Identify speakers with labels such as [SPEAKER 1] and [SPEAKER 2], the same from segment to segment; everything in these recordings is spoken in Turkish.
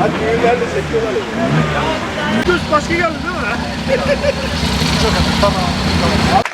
[SPEAKER 1] Hadi düğünlerde çekiyorlar. Göz başka geldi değil mi?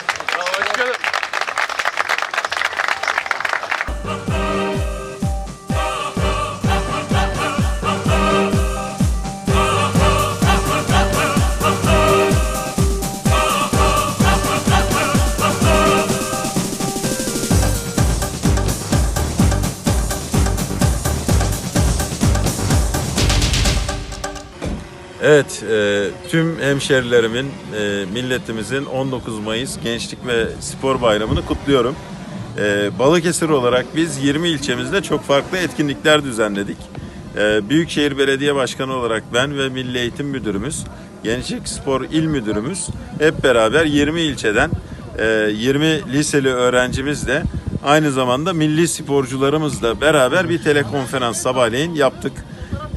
[SPEAKER 2] Evet, e, tüm hemşerilerimin, e, milletimizin 19 Mayıs Gençlik ve Spor Bayramı'nı kutluyorum. E, Balıkesir olarak biz 20 ilçemizde çok farklı etkinlikler düzenledik. E, Büyükşehir Belediye Başkanı olarak ben ve Milli Eğitim Müdürümüz, Gençlik Spor İl Müdürümüz hep beraber 20 ilçeden e, 20 liseli öğrencimizle aynı zamanda milli sporcularımızla beraber bir telekonferans sabahleyin yaptık.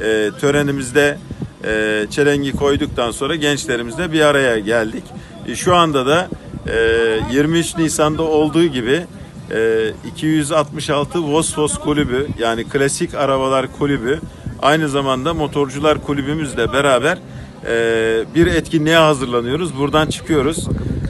[SPEAKER 2] E, törenimizde e, çelengi koyduktan sonra gençlerimizle bir araya geldik. E, şu anda da e, 23 Nisan'da olduğu gibi e, 266 Vosvos Kulübü yani Klasik Arabalar Kulübü aynı zamanda Motorcular Kulübümüzle beraber e, bir etkinliğe hazırlanıyoruz. Buradan çıkıyoruz.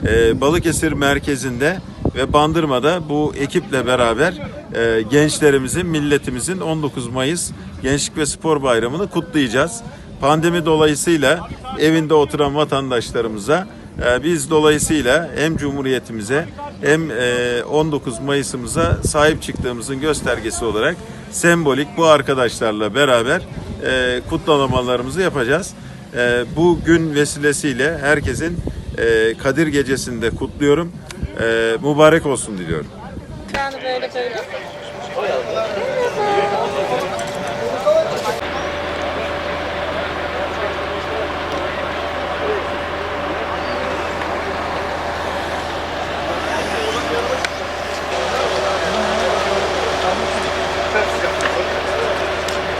[SPEAKER 2] E, Balıkesir merkezinde ve Bandırma'da bu ekiple beraber e, gençlerimizin, milletimizin 19 Mayıs Gençlik ve Spor Bayramı'nı kutlayacağız. Pandemi dolayısıyla evinde oturan vatandaşlarımıza e, biz dolayısıyla hem Cumhuriyetimize hem e, 19 Mayıs'ımıza sahip çıktığımızın göstergesi olarak sembolik bu arkadaşlarla beraber e, kutlamalarımızı yapacağız. E, bu gün vesilesiyle herkesin e, Kadir Gecesi'nde kutluyorum. E, mübarek olsun diliyorum.
[SPEAKER 3] Yani böyle böyle.